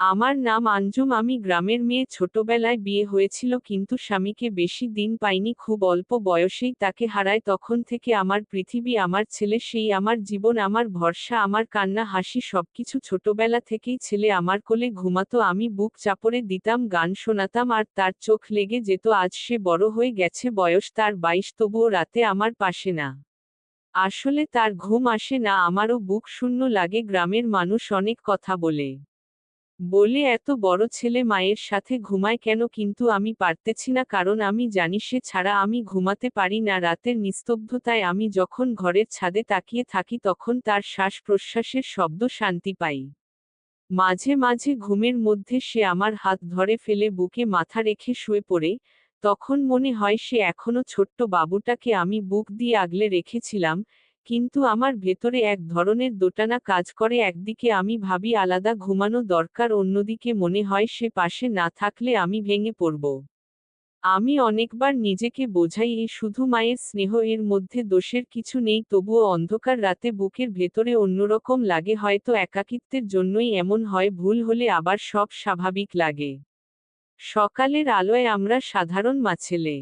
আমার নাম আঞ্জুম। আমি গ্রামের মেয়ে। ছোটবেলায় বিয়ে হয়েছিল কিন্তু স্বামীকে বেশি দিন পাইনি। খুব অল্প বয়সেই তাকে হারায়। তখন থেকে আমার পৃথিবী আমার ছেলে, সেই আমার জীবন, আমার ভরসা, আমার কান্না, হাসি সবকিছু ছোটবেলা থেকেই ছেলে আমার কোলে ঘুমাতো। আমি বুক চাপড়ে দিতাম, গান শোনাতাম আর তার চোখ লেগে যেত। আজ সে বড় হয়ে গেছে। বয়স তার বাইশ। তবুও রাতে আমার পাশে না। আসলে তার ঘুম আসে না। আমারও বুক শূন্য লাগে। গ্রামের মানুষ অনেক কথা বলে। বলে এত বড় ছেলে মায়ের সাথে ঘুমায় কেন? কিন্তু আমি পারতেছি না, কারণ আমি জানি সে ছাড়া আমি ঘুমাতে পারি না। রাতের নিস্তব্ধতায় আমি যখন ঘরের ছাদে তাকিয়ে থাকি, তখন তার শ্বাস প্রশ্বাসের শব্দ শান্তি পাই। মাঝে মাঝে ঘুমের মধ্যে সে আমার হাত ধরে ফেলে বুকে মাথা রেখে শুয়ে পড়ে। তখন মনে হয় সে এখনও ছোট্ট বাবুটাকে আমি বুক দিয়ে আগলে রেখেছিলাম। কিন্তু আমার ভেতরে এক ধরনের দোটানা কাজ করে, একদিকে আমি ভাবি আলাদা ঘুমানো দরকার, অন্যদিকে মনে হয় সে পাশে না থাকলে আমি ভেঙে পড়ব। আমি অনেকবার নিজেকে বোঝাই, এই শুধু মায়ের স্নেহ, এর মধ্যে দোষের কিছু নেই, তবুও অন্ধকার রাতে বুকের ভেতরে অন্যরকম লাগে, হয়তো একাকিত্বের জন্যই এমন হয়, ভুল হলে আবার সব স্বাভাবিক লাগে। সকালের আলোয় আমরা সাধারণ মাছেলে।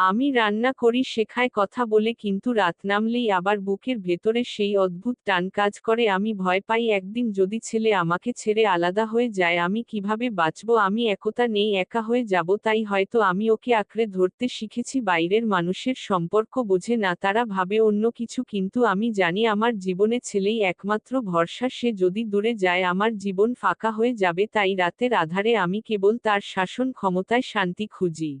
আমি রান্না করি শেখায় কথা বলে কিন্তু রাত নামলেই আবার বুকের ভেতরে সেই অদ্ভুত টান কাজ করে। আমি ভয় পাই একদিন যদি ছেলে আমাকে ছেড়ে আলাদা হয়ে যায়, আমি কীভাবে বাঁচব? আমি একতা নেই, একা হয়ে যাব, তাই হয়তো আমি ওকে আঁকড়ে ধরতে শিখেছি। বাইরের মানুষের সম্পর্ক বোঝে না, তারা ভাবে অন্য কিছু, কিন্তু আমি জানি আমার জীবনে ছেলেই একমাত্র ভরসা। সে যদি দূরে যায়, আমার জীবন ফাঁকা হয়ে যাবে, তাই রাতের আধারে আমি কেবল তার শাসন ক্ষমতায় শান্তি খুঁজি।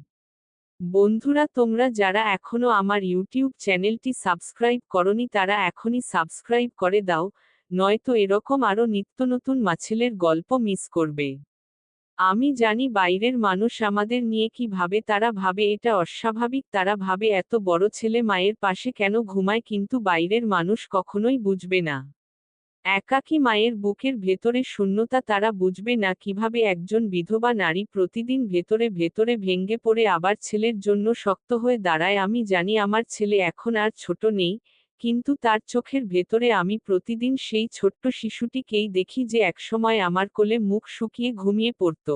বন্ধুরা, তোমরা যারা এখনও আমার ইউটিউব চ্যানেলটি সাবস্ক্রাইব করনি, তারা এখনই সাবস্ক্রাইব করে দাও, নয়তো এরকম আরও নিত্য নতুন মাছেলের গল্প মিস করবে। আমি জানি বাইরের মানুষ আমাদের নিয়ে কি ভাবে তারা ভাবে এটা অস্বাভাবিক, তারা ভাবে এত বড় ছেলে মায়ের পাশে কেন ঘুমায়, কিন্তু বাইরের মানুষ কখনোই বুঝবে না। একাকী মায়ের বুকের ভেতরে শূন্যতা তারা বুঝবে না কীভাবে একজন বিধবা নারী প্রতিদিন ভেতরে ভেতরে ভেঙ্গে পড়ে আবার ছেলের জন্য শক্ত হয়ে দাঁড়ায়। আমি জানি আমার ছেলে এখন আর ছোট নেই, কিন্তু তার চোখের ভেতরে আমি প্রতিদিন সেই ছোট্ট শিশুটিকেই দেখি যে একসময় আমার কোলে মুখ শুকিয়ে ঘুমিয়ে পড়ত।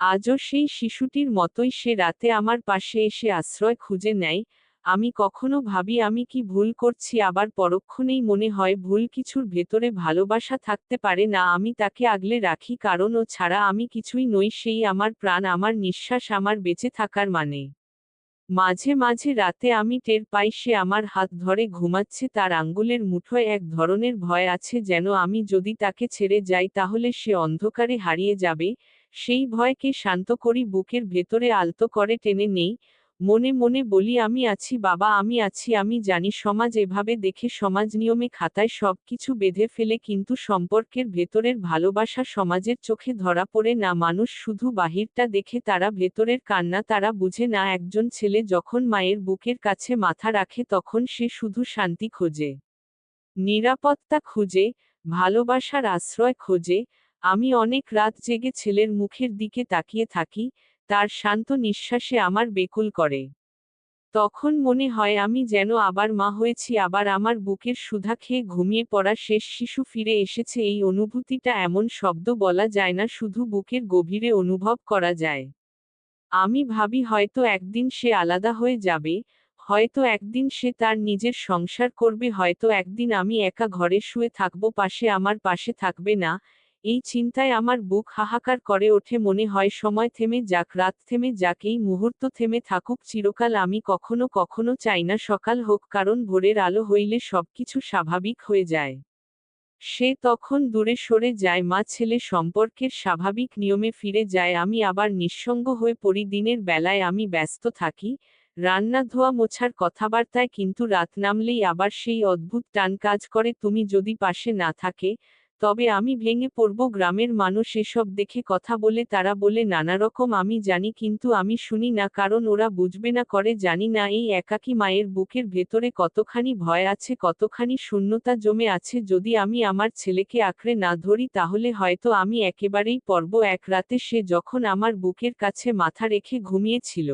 আজও সেই শিশুটির মতোই সে রাতে আমার পাশে এসে আশ্রয় খুঁজে নেয় আমি কখনো ভাবি আমি কি ভুল করছি, আবার পরক্ষণেই মনে হয় ভুল কিছুর ভেতরে ভালোবাসা থাকতে পারে না, আমি তাকে আগলে রাখি, কারণ ও ছাড়া আমি কিছুই নই, সেই আমার প্রাণ, আমার নিঃশ্বাস, আমার বেঁচে থাকার মানে। মাঝে মাঝে রাতে আমি টের পাই, সে আমার হাত ধরে ঘুমাচ্ছে, তার আঙ্গুলের মুঠোয় এক ধরনের ভয় আছে, যেন আমি যদি তাকে ছেড়ে যাই, তাহলে সে অন্ধকারে হারিয়ে যাবে, সেই ভয়কে শান্ত করি, বুকের ভেতরে আলতো করে টেনে নেই মনে মনে বলি, আমি আছি বাবা, আমি আছি, আমি জানি সমাজ এভাবে দেখে সমাজ নিয়মে খাতায় সবকিছু বেঁধে ফেলে, কিন্তু সম্পর্কের ভেতরের ভালোবাসা সমাজের চোখে ধরা পড়ে না। মানুষ শুধু বাহিরটা দেখে তারা ভেতরের কান্না, তারা বুঝে না একজন ছেলে যখন মায়ের বুকের কাছে মাথা রাখে তখন সে শুধু শান্তি খোঁজে, নিরাপত্তা খুঁজে, ভালোবাসার আশ্রয় খোঁজে। আমি অনেক রাত জেগে ছেলের মুখের দিকে তাকিয়ে থাকি তার শান্ত নিঃশ্বাসে আমার বেকুল করে। তখন মনে হয় আমি যেন আবার মা হয়েছি, আবার আমার বুকের সুধা খেয়ে ঘুমিয়ে পড়া শেষ শিশু ফিরে এসেছে। এই অনুভূতিটা এমন শব্দ বলা যায় না, শুধু বুকের গভীরে অনুভব করা যায়। আমি ভাবি হয়তো একদিন সে আলাদা হয়ে যাবে, হয়তো একদিন সে তার নিজের সংসার করবে, হয়তো একদিন আমি একা ঘরে শুয়ে থাকব, পাশে আমার পাশে থাকবে না এই চিন্তায় আমার বুক হাহাকার করে ওঠে, মনে হয় সময় থেমে যাক, রাত থেমে যাক, এই মুহূর্ত থেমে থাকুক, চিরকাল আমি কখনো কখনো চাই না, সকাল হোক, কারণ ভোরের আলো হইলে সবকিছু স্বাভাবিক হয়ে যায়। সে তখন দূরে সরে যায়, মা ছেলে সম্পর্কের স্বাভাবিক নিয়মে ফিরে যায়, আমি আবার নিঃসঙ্গ হয়ে পড়ি, দিনের বেলায় আমি ব্যস্ত থাকি, রান্না ধোয়া মোছার কথাবার্তায় কিন্তু রাত নামলেই আবার সেই অদ্ভুত টান কাজ করে, তুমি যদি পাশে না থাকে তবে আমি ভেঙে পড়ব গ্রামের মানুষ এসব দেখে কথা বলে তারা বলে, নানা রকম আমি জানি কিন্তু আমি শুনি না, কারণ ওরা বুঝবে না করে, জানি না এই একাকী মায়ের বুকের ভেতরে কতখানি ভয় আছে, কতখানি শূন্যতা জমে আছে। যদি আমি আমার ছেলেকে আঁকড়ে না ধরি, তাহলে হয়তো আমি একেবারেই পর্ব এক রাতে সে যখন আমার বুকের কাছে মাথা রেখে ঘুমিয়েছিল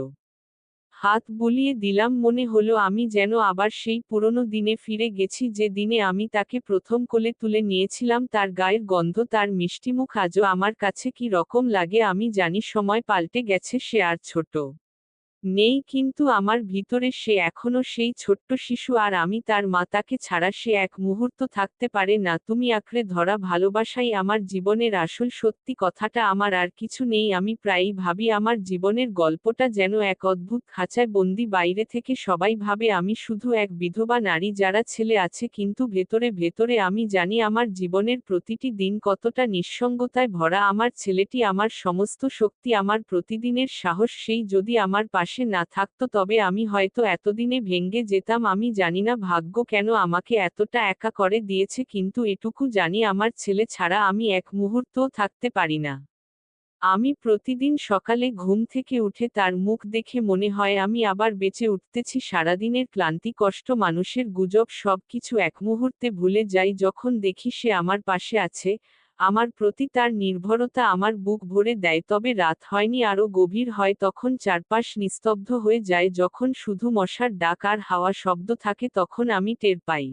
হাত বুলিয়ে দিলাম মনে হলো আমি যেন আবার সেই পুরনো দিনে ফিরে গেছি যে দিনে আমি তাকে প্রথম কোলে তুলে নিয়েছিলাম, তার গায়ের গন্ধ, তার মিষ্টিমুখ আজও আমার কাছে কি রকম লাগে আমি জানি সময় পাল্টে গেছে সে আর ছোট। নেই, কিন্তু আমার ভিতরে সে এখনও সেই ছোট্ট শিশু আর আমি তার মাতাকে ছাড়া সে এক মুহূর্ত থাকতে পারে না। তুমি আঁকড়ে ধরা ভালোবাসাই আমার জীবনের আসল সত্যি কথাটা। আমার আর কিছু নেই, আমি প্রায়ই ভাবি আমার জীবনের গল্পটা যেন এক অদ্ভুত খাঁচায় বন্দি বাইরে থেকে সবাই ভাবে আমি শুধু এক বিধবা নারী যারা ছেলে আছে, কিন্তু ভেতরে ভেতরে আমি জানি আমার জীবনের প্রতিটি দিন কতটা নিঃসঙ্গতায় ভরা। আমার ছেলেটি আমার সমস্ত শক্তি, আমার প্রতিদিনের সাহস, সেই যদি আমার পাশে না থাকতো তবে আমি হয়তো এতদিনে ভেঙ্গে যেতাম, আমি জানি না ভাগ্য কেন আমাকে এতটা একা করে দিয়েছে, কিন্তু এটুকু জানি আমার ছেলে ছাড়া আমি এক মুহূর্তও থাকতে পারি না। আমি প্রতিদিন সকালে ঘুম থেকে উঠে তার মুখ দেখে মনে হয় আমি আবার বেঁচে উঠতেছি, সারাদিনের ক্লান্তি, কষ্ট, মানুষের গুজব সব কিছু এক মুহূর্তে ভুলে যাই, যখন দেখি সে আমার পাশে আছে আমার প্রতি তার নির্ভরতা আমার বুক ভরে দেয়, তবে রাত হয়নি আরও গভীর হয় তখন চারপাশ নিস্তব্ধ হয়ে যায়, যখন শুধু মশার ডাক আর হাওয়া শব্দ থাকে তখন আমি টের পাই।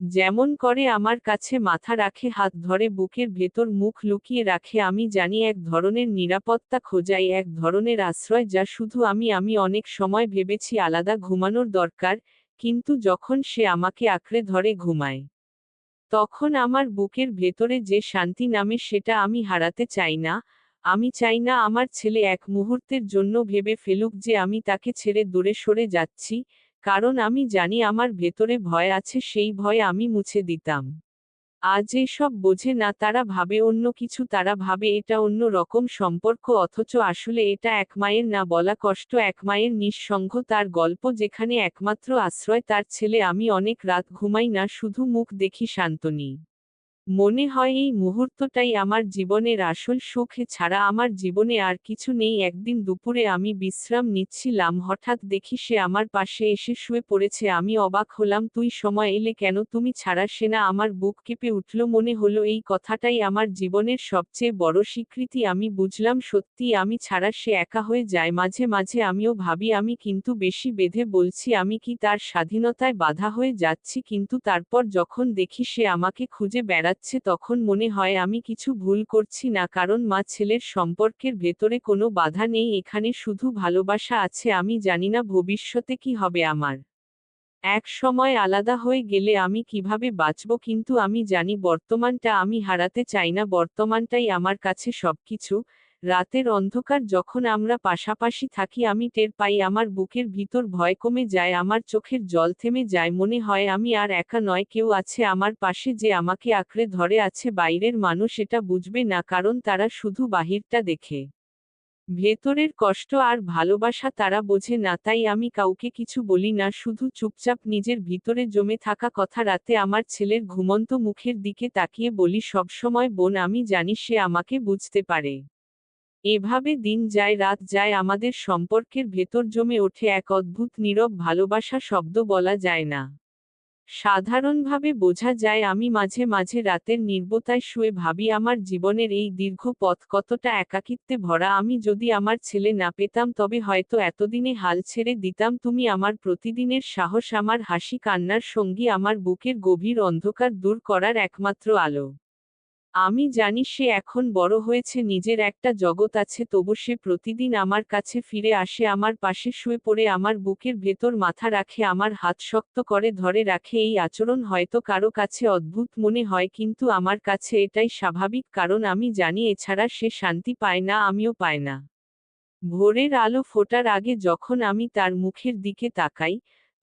যেমন করে আমার কাছে মাথা রাখে, হাত ধরে বুকের ভেতর মুখ লুকিয়ে রাখে, আমি জানি এক ধরনের নিরাপত্তা খোঁজাই, এক ধরনের আশ্রয় যা শুধু আমি আমি অনেক সময় ভেবেছি আলাদা ঘুমানোর দরকার, কিন্তু যখন সে আমাকে আঁকড়ে ধরে ঘুমায়। তখন আমার বুকের ভেতরে যে শান্তি নামে সেটা আমি হারাতে চাই না, আমি চাই না আমার ছেলে এক মুহূর্তের জন্য ভেবে ফেলুক যে আমি তাকে ছেড়ে দূরে সরে যাচ্ছি, কারণ আমি জানি আমার ভেতরে ভয় আছে, সেই ভয় আমি মুছে দিতাম। আজ এসব বোঝে না, তারা ভাবে অন্য কিছু, তারা ভাবে এটা অন্য রকম সম্পর্ক, অথচ আসলে এটা এক মায়ের না, বলা কষ্ট, এক মায়ের নিঃসঙ্গ তার গল্প যেখানে একমাত্র আশ্রয়, তার ছেলে, আমি অনেক রাত ঘুমাই না, শুধু মুখ দেখি শান্তনী। মনে হয় এই মুহূর্তটাই আমার জীবনের আসল সুখ ছাড়া আমার জীবনে আর কিছু নেই। একদিন দুপুরে আমি বিশ্রাম নিচ্ছিলাম, হঠাৎ দেখি সে আমার পাশে এসে শুয়ে পড়েছে। আমি অবাক হলাম, তুই সময় এলে কেন? তুমি ছাড়া সে না আমার বুক কেঁপে উঠল। মনে হলো এই কথাটাই আমার জীবনের সবচেয়ে বড় স্বীকৃতি। আমি বুঝলাম, সত্যি আমি ছাড়া সে একা হয়ে যায়। মাঝে মাঝে আমিও ভাবি, আমি কিন্তু বেশি বেঁধে বলছি, আমি কি তার স্বাধীনতায় বাধা হয়ে যাচ্ছি? কিন্তু তারপর যখন দেখি সে আমাকে খুঁজে বেড়া যাচ্ছে তখন মনে হয় আমি কিছু ভুল করছি না কারণ মা ছেলের সম্পর্কের ভেতরে কোনো বাধা নেই, এখানে শুধু ভালোবাসা আছে, আমি জানি না ভবিষ্যতে কি হবে আমার। এক সময় আলাদা হয়ে গেলে আমি কীভাবে বাঁচব কিন্তু আমি জানি বর্তমানটা আমি হারাতে চাই না, বর্তমানটাই আমার কাছে সবকিছু। রাতের অন্ধকার যখন আমরা পাশাপাশি থাকি, আমি টের পাই আমার বুকের ভিতর ভয় কমে যায়, আমার চোখের জল থেমে যায়, মনে হয় আমি আর একা নয়, কেউ আছে আমার পাশে যে আমাকে আঁকড়ে ধরে আছে, বাইরের মানুষ এটা বুঝবে না, কারণ তারা শুধু বাহিরটা দেখে। ভেতরের কষ্ট আর ভালোবাসা তারা বোঝে না, তাই আমি কাউকে কিছু বলি না, শুধু চুপচাপ নিজের ভিতরে জমে থাকা কথা রাতে আমার ছেলের ঘুমন্ত মুখের দিকে তাকিয়ে বলি, সবসময় বোন, আমি জানি সে আমাকে বুঝতে পারে। এভাবে দিন যায়, রাত যায়, আমাদের সম্পর্কের ভেতর জমে ওঠে এক অদ্ভুত, নীরব ভালোবাসা শব্দ বলা যায় না। সাধারণভাবে বোঝা যায়, আমি মাঝে মাঝে রাতের নির্বতায় শুয়ে ভাবি, আমার জীবনের এই দীর্ঘ পথ কতটা একাকিত্বে ভরা, আমি যদি আমার ছেলে না পেতাম, তবে হয়তো এতদিনে হাল ছেড়ে দিতাম, তুমি আমার প্রতিদিনের সাহস, আমার হাসি, কান্নার সঙ্গী, আমার বুকের গভীর অন্ধকার দূর করার একমাত্র আলো। আমি জানি সে এখন বড় হয়েছে, নিজের একটা জগৎ আছে, তবু সে প্রতিদিন আমার কাছে ফিরে আসে, আমার পাশে শুয়ে পড়ে, আমার বুকের ভেতর মাথা রাখে, আমার হাত শক্ত করে ধরে রাখে, এই আচরণ হয়তো কারও কাছে অদ্ভুত মনে হয়, কিন্তু আমার কাছে এটাই স্বাভাবিক, কারণ আমি জানি এছাড়া সে শান্তি পায় না, আমিও পায় না। ভোরের আলো ফোটার আগে যখন আমি তার মুখের দিকে তাকাই,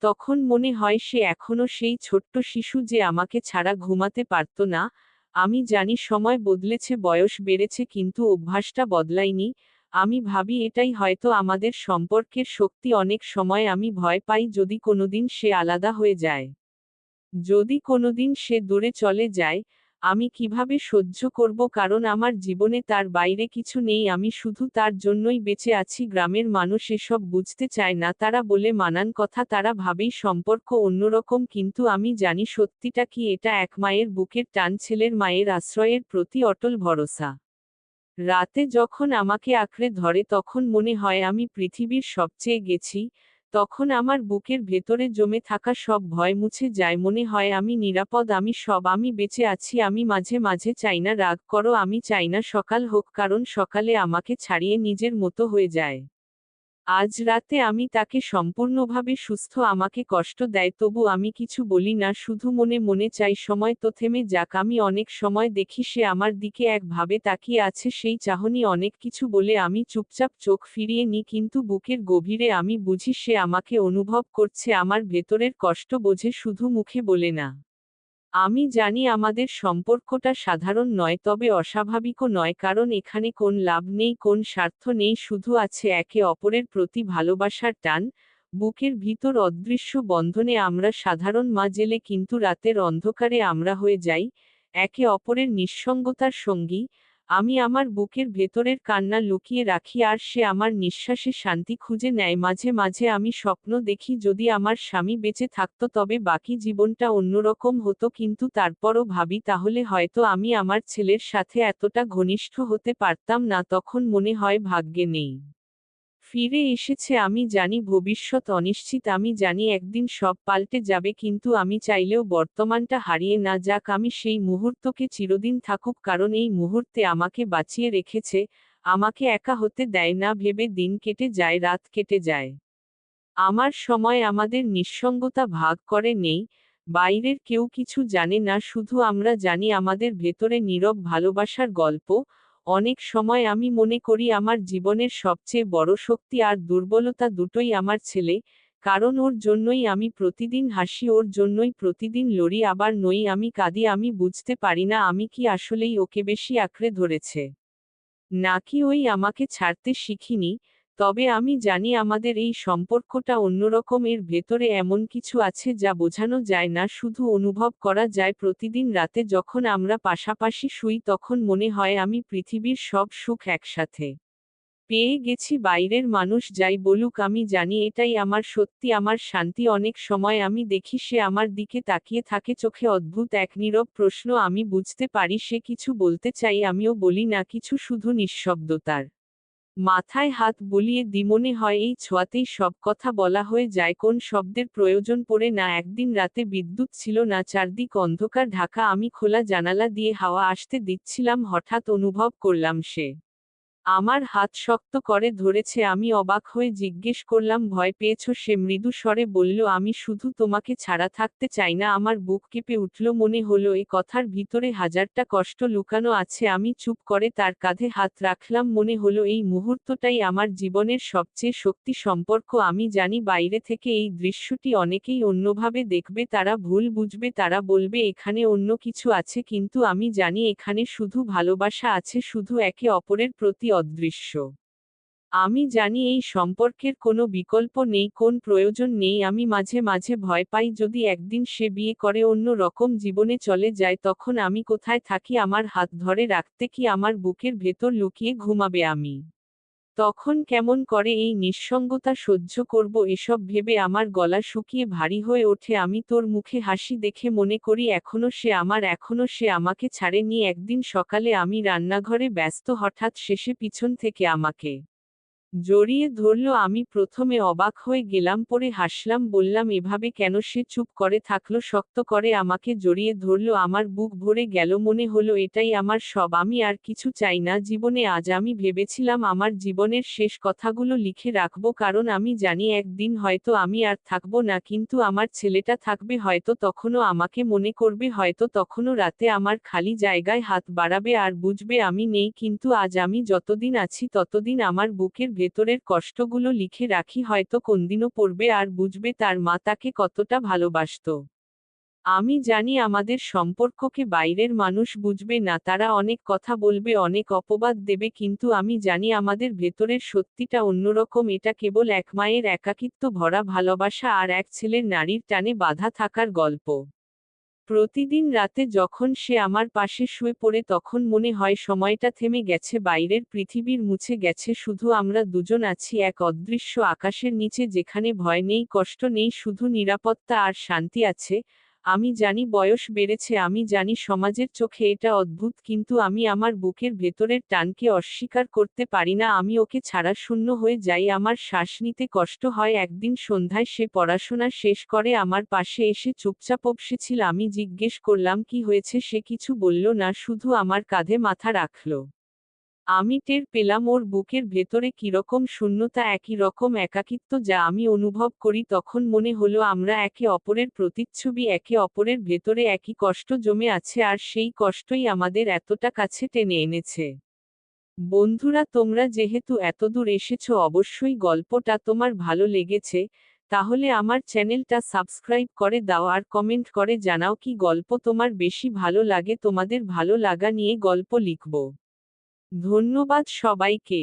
তখন মনে হয় সে এখনও সেই ছোট্ট শিশু যে আমাকে ছাড়া ঘুমাতে পারত না আমি জানি সময় বদলেছে, বয়স বেড়েছে কিন্তু অভ্যাসটা বদলাইনি আমি ভাবি এটাই হয়তো আমাদের সম্পর্কের শক্তি, অনেক সময় আমি ভয় পাই যদি কোনোদিন সে আলাদা হয়ে যায়। যদি কোনোদিন সে দূরে চলে যায় আমি কীভাবে সহ্য করব কারণ আমার জীবনে তার বাইরে কিছু নেই, আমি শুধু তার জন্যই বেঁচে আছি। গ্রামের মানুষ এসব বুঝতে চায় না, তারা বলে মানান কথা, তারা ভাবেই সম্পর্ক অন্যরকম, কিন্তু আমি জানি সত্যিটা কি, এটা এক মায়ের বুকের টান, ছেলের মায়ের আশ্রয়ের প্রতি অটল ভরসা। রাতে যখন আমাকে আঁকড়ে ধরে, তখন মনে হয় আমি পৃথিবীর সবচেয়ে গেছি তখন আমার বুকের ভেতরে জমে থাকা সব ভয় মুছে যায়। মনে হয় আমি নিরাপদ, আমি সব, আমি বেঁচে আছি, আমি মাঝে মাঝে চাই না, রাগ করো, আমি চাই না, সকাল হোক, কারণ সকালে আমাকে ছাড়িয়ে নিজের মতো হয়ে যায়। আজ রাতে আমি তাকে সম্পূর্ণভাবে সুস্থ আমাকে কষ্ট দেয়, তবু আমি কিছু বলি না, শুধু মনে মনে চাই, সময় তো থেমে যাক, আমি অনেক সময় দেখি সে আমার দিকে একভাবে তাকিয়ে আছে, সেই চাহনি অনেক কিছু বলে আমি চুপচাপ চোখ ফিরিয়ে নি কিন্তু বুকের গভীরে আমি বুঝি সে আমাকে অনুভব করছে, আমার ভেতরের কষ্ট বোঝে, শুধু মুখে বলে না। আমি জানি আমাদের সম্পর্কটা সাধারণ নয়, তবে অস্বাভাবিকও নয়, কারণ এখানে কোন লাভ নেই, কোন স্বার্থ নেই, শুধু আছে একে অপরের প্রতি ভালোবাসার টান, বুকের ভিতর অদৃশ্য বন্ধনে আমরা সাধারণ মা জেলে কিন্তু রাতের অন্ধকারে আমরা হয়ে যাই, একে অপরের নিঃসঙ্গতার সঙ্গী আমি আমার বুকের ভেতরের কান্না লুকিয়ে রাখি আর সে আমার নিঃশ্বাসে শান্তি খুঁজে নেয়। মাঝে মাঝে আমি স্বপ্ন দেখি যদি আমার স্বামী বেঁচে থাকতো তবে বাকি জীবনটা অন্যরকম হতো কিন্তু তারপরও ভাবি তাহলে হয়তো আমি আমার ছেলের সাথে এতটা ঘনিষ্ঠ হতে পারতাম না তখন মনে হয় ভাগ্যে নেই। ফিরে এসেছে, আমি জানি ভবিষ্যৎ অনিশ্চিত, আমি জানি একদিন সব পাল্টে যাবে, কিন্তু আমি চাইলেও বর্তমানটা হারিয়ে না যাক, আমি সেই মুহূর্তকে চিরদিন থাকুক, কারণ এই মুহূর্তে আমাকে বাঁচিয়ে রেখেছে, আমাকে একা হতে দেয় না, ভেবে দিন কেটে যায়, রাত কেটে যায়। আমার সময় আমাদের নিঃসঙ্গতা ভাগ করে নেই, বাইরের কেউ কিছু জানে না, শুধু আমরা জানি আমাদের ভেতরে নীরব ভালোবাসার গল্প অনেক সময় আমি মনে করি আমার জীবনের সবচেয়ে বড় শক্তি আর দুর্বলতা দুটোই আমার ছেলে, কারণ ওর জন্যই আমি প্রতিদিন হাসি, ওর জন্যই প্রতিদিন লড়ি, আবার নই আমি কাঁদি, আমি বুঝতে পারি না আমি কি আসলেই ওকে বেশি আঁকড়ে ধরেছে। নাকি ওই আমাকে ছাড়তে শিখিনি তবে আমি জানি আমাদের এই সম্পর্কটা অন্যরকম, এর ভেতরে এমন কিছু আছে যা বোঝানো যায় না, শুধু অনুভব করা যায় প্রতিদিন রাতে যখন আমরা পাশাপাশি শুই তখন মনে হয় আমি পৃথিবীর সব সুখ একসাথে পেয়ে গেছি, বাইরের মানুষ যাই বলুক আমি জানি এটাই আমার সত্যি, আমার শান্তি। অনেক সময় আমি দেখি সে আমার দিকে তাকিয়ে থাকে, চোখে অদ্ভুত এক নীরব প্রশ্ন, আমি বুঝতে পারি সে কিছু বলতে চাই, আমিও বলি না, কিছু শুধু নিঃশব্দতার মাথায় হাত বুলিয়ে দিমনে হয়, এই ছোঁয়াতেই সব কথা বলা হয়ে যায়, কোন শব্দের প্রয়োজন পড়ে না, একদিন রাতে বিদ্যুৎ ছিল না, চারদিক অন্ধকার, ঢাকা, আমি খোলা জানালা দিয়ে হাওয়া আসতে দিচ্ছিলাম, হঠাৎ অনুভব করলাম সে আমার হাত শক্ত করে ধরেছে, আমি অবাক হয়ে জিজ্ঞেস করলাম, ভয় পেয়েছ? সে মৃদু স্বরে বলল, আমি শুধু তোমাকে ছাড়া থাকতে চাই না। আমার বুক কেঁপে উঠল, মনে হলো এ কথার ভিতরে হাজারটা কষ্ট লুকানো আছে, আমি চুপ করে তার কাঁধে হাত রাখলাম। মনে হলো, এই মুহূর্তটাই আমার জীবনের সবচেয়ে শক্তি সম্পর্ক। আমি জানি, বাইরে থেকে এই দৃশ্যটি অনেকেই অন্যভাবে দেখবে, তারা ভুল বুঝবে, তারা বলবে, এখানে অন্য কিছু আছে। কিন্তু আমি জানি, এখানে শুধু ভালোবাসা আছে, শুধু একে অপরের প্রতি অদৃশ্য। আমি জানি এই সম্পর্কের কোনো বিকল্প নেই, কোন প্রয়োজন নেই। আমি মাঝে মাঝে ভয় পাই যদি একদিন সে বিয়ে করে অন্য রকম জীবনে চলে যায়, তখন আমি কোথায় থাকি, আমার হাত ধরে রাখতে কি আমার বুকের ভেতর লুকিয়ে ঘুমাবে আমি? তখন কেমন করে এই নিঃসঙ্গতা সহ্য করব এসব ভেবে আমার গলা শুকিয়ে ভারী হয়ে ওঠে। আমি তোর মুখে হাসি দেখে মনে করি, এখনও সে আমার, এখনও সে আমাকে ছাড়েনি। একদিন সকালে আমি রান্নাঘরে ব্যস্ত, হঠাৎ শেষে পিছন থেকে আমাকে জড়িয়ে ধরল, আমি প্রথমে অবাক হয়ে গেলাম, পরে হাসলাম, বললাম, এভাবে কেন সে চুপ করে থাকল, শক্ত করে আমাকে জড়িয়ে ধরল, আমার বুক ভরে গেল, মনে হলো এটাই আমার সব, আমি আর কিছু চাই না, জীবনে আজ আমি ভেবেছিলাম আমার জীবনের শেষ কথাগুলো লিখে রাখব, কারণ আমি জানি একদিন হয়তো আমি আর থাকব না, কিন্তু আমার ছেলেটা থাকবে হয়তো তখনও আমাকে মনে করবে, হয়তো তখনও রাতে আমার খালি জায়গায় হাত বাড়াবে আর বুঝবে আমি নেই, কিন্তু আজ আমি যতদিন আছি ততদিন আমার বুকের ভেতরের কষ্টগুলো লিখে রাখি হয়তো কোনদিনও পড়বে আর বুঝবে তার মা তাকে কতটা ভালোবাসত। আমি জানি আমাদের সম্পর্ককে বাইরের মানুষ বুঝবে না, তারা অনেক কথা বলবে, অনেক অপবাদ দেবে, কিন্তু আমি জানি আমাদের ভেতরের সত্যিটা অন্যরকম, এটা কেবল এক মায়ের একাকিত্ব ভরা ভালোবাসা আর এক ছেলের নারীর টানে বাধা থাকার গল্প। প্রতিদিন রাতে যখন সে আমার পাশে শুয়ে পড়ে তখন মনে হয় সময়টা থেমে গেছে, বাইরের পৃথিবীর মুছে গেছে, শুধু আমরা দুজন আছি, এক অদৃশ্য আকাশের নিচে যেখানে ভয় নেই, কষ্ট নেই, শুধু নিরাপত্তা আর শান্তি আছে আমি জানি বয়স বেড়েছে, আমি জানি সমাজের চোখে এটা অদ্ভুত, কিন্তু আমি আমার বুকের ভেতরের টানকে অস্বীকার করতে পারি না, আমি ওকে ছাড়া শূন্য হয়ে যাই, আমার শ্বাস নিতে কষ্ট হয়, একদিন সন্ধ্যায় সে পড়াশোনা শেষ করে আমার পাশে এসে চুপচাপ বসেছিল আমি জিজ্ঞেস করলাম, কি হয়েছে? সে কিছু বলল, না, শুধু আমার কাঁধে মাথা রাখল। আমি টের পেলাম ওর বুকের ভেতরে কীরকম শূন্যতা, একই রকম একাকিত্ব যা আমি অনুভব করি তখন মনে হলো আমরা একে অপরের প্রতিচ্ছবি, একে অপরের ভেতরে একই কষ্ট জমে আছে আর সেই কষ্টই আমাদের এতটা কাছে টেনে এনেছে। বন্ধুরা, তোমরা যেহেতু এতদূর এসেছ, অবশ্যই গল্পটা তোমার ভালো লেগেছে, তাহলে আমার চ্যানেলটা সাবস্ক্রাইব করে দাও আর কমেন্ট করে জানাও কি গল্প তোমার বেশি ভালো লাগে, তোমাদের ভালো লাগা নিয়ে গল্প লিখব। ধন্যবাদ সবাইকে।